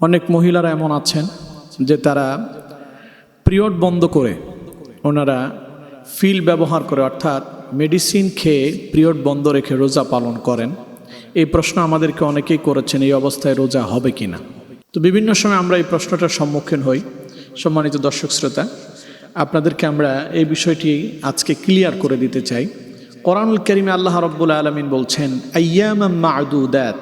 অনেক মহিলারা এমন আছেন যে তারা পিরিয়ড বন্ধ করে ওনারা ফিল ব্যবহার করে, অর্থাৎ মেডিসিন খেয়ে পিরিয়ড বন্ধ রেখে রোজা পালন করেন। এই প্রশ্ন আমাদেরকে অনেকেই করেছেন, এই অবস্থায় রোজা হবে কি না তো বিভিন্ন সময় আমরা এই প্রশ্নটার সম্মুখীন হই। সম্মানিত দর্শক শ্রোতা, আপনাদেরকে আমরা এই বিষয়টি আজকে ক্লিয়ার করে দিতে চাই। কোরআনুল করিমে আল্লাহ রব্বুল আলমিন বলছেন আয়াম মাদুদাত।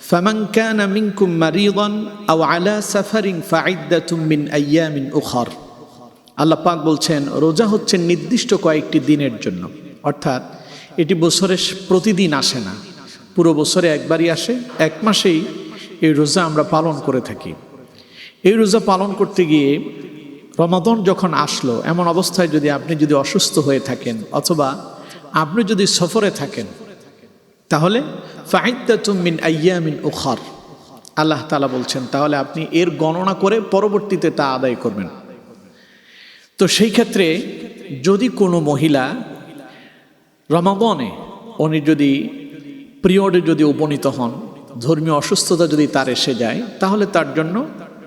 فمن كان منكم مريضا أو على سفر فعدة من أيام أخر আল্লাহ পাক বলছেন রোজা হচ্ছে নির্দিষ্ট কয়েকটি দিনের জন্য অর্থাৎ এটি বছরের প্রতিদিন আসে না পুরো বছরে একবারই আসে এক মাসেই এই রোজা আমরা পালন করে থাকি এই রোজা পালন করতে গিয়ে রমাদন যখন আসলো এমন অবস্থায় যদি আপনি যদি অসুস্থ হয়ে থাকেন অথবা আপনি যদি সফরে থাকেন তাহলে ফাহিদ্দাতুমিন আয়ামিন উখার। আল্লাহ তালা বলছেন, তাহলে আপনি এর গণনা করে পরবর্তীতে তা আদায় করবেন। তো সেই ক্ষেত্রে যদি কোনো মহিলা রমাদনে উনি যদি পিরিয়ডে যদি উপনীত হন, ধর্মীয় অসুস্থতা যদি তার এসে যায়, তাহলে তার জন্য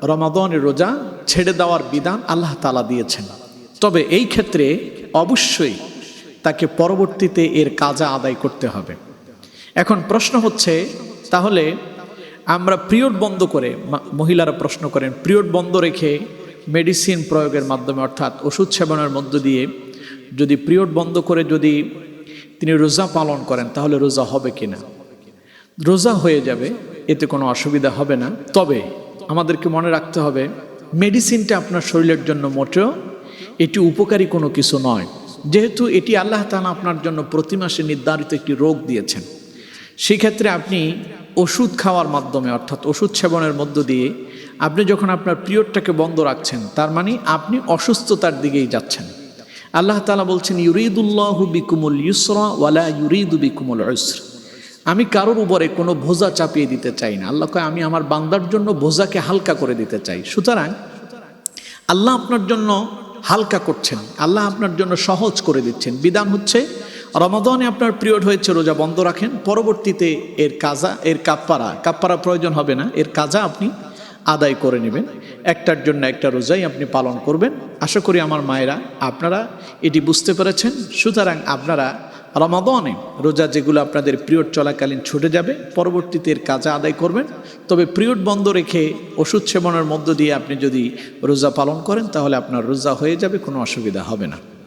রমাদনের রোজা ছেড়ে দেওয়ার বিধান আল্লাহ তালা দিয়েছেন। তবে এই ক্ষেত্রে অবশ্যই তাকে পরবর্তীতে এর কাজা আদায় করতে হবে। এখন প্রশ্ন হচ্ছে, তাহলে আমরা পিরিয়ড বন্ধ করে মহিলারা প্রশ্ন করেন, পিরিয়ড বন্ধ রেখে মেডিসিন প্রয়োগের মাধ্যমে, অর্থাৎ ওষুধ সেবনের মধ্য দিয়ে যদি পিরিয়ড বন্ধ করে যদি তিনি রোজা পালন করেন, তাহলে রোজা হবে কিনা? রোজা হয়ে যাবে, এতে কোনো অসুবিধা হবে না। তবে আমাদেরকে মনে রাখতে হবে, মেডিসিনটা আপনার শরীরের জন্য মোটেও এটি উপকারী কোনো কিছু নয়। যেহেতু এটি আল্লাহ তালা আপনার জন্য প্রতি মাসে নির্ধারিত একটি রোগ দিয়েছেন। সেক্ষেত্রে আপনি ওষুধ খাওয়ার মাধ্যমে, অর্থাৎ ওষুধ সেবনের মধ্য দিয়ে আপনি যখন আপনার পিরিয়ডটাকে বন্ধ রাখছেন, তার মানে আপনি অসুস্থতার দিকেই যাচ্ছেন। আল্লাহ তালা বলছেন, ইউরিদুল্লাহ বিকুমুল ইউসরা ওয়ালা ইউরিদু বিকুমুল ইসর আমি কারোর উপরে কোনো ভোজা চাপিয়ে দিতে চাই না। আল্লাহ কয়, আমি আমার বান্দার জন্য ভোজাকে হালকা করে দিতে চাই। সুতরাং আল্লাহ আপনার জন্য হালকা করছেন। আল্লাহ আপনার জন্য সহজ করে দিচ্ছেন। বিধান হচ্ছে রমাদনে আপনার পিরিয়ড হয়েছে রোজা বন্ধ রাখেন, পরবর্তীতে এর কাজা, এর কাপ্পারা কাপ্পারা প্রয়োজন হবে না, এর কাজা আপনি আদায় করে নেবেন। একটার জন্য একটা রোজাই আপনি পালন করবেন। আশা করি আমার মায়েরা, আপনারা এটি বুঝতে পেরেছেন। সুতরাং আপনারা রমাদনে রোজা যেগুলো আপনাদের পিরিয়ড চলাকালীন ছুটে যাবে, পরবর্তীতে এর কাজা আদায় করবেন। তবে পিরিয়ড বন্ধ রেখে ওষুধ সেবনের মধ্য দিয়ে আপনি যদি রোজা পালন করেন, তাহলে আপনার রোজা হয়ে যাবে, কোনো অসুবিধা হবে না।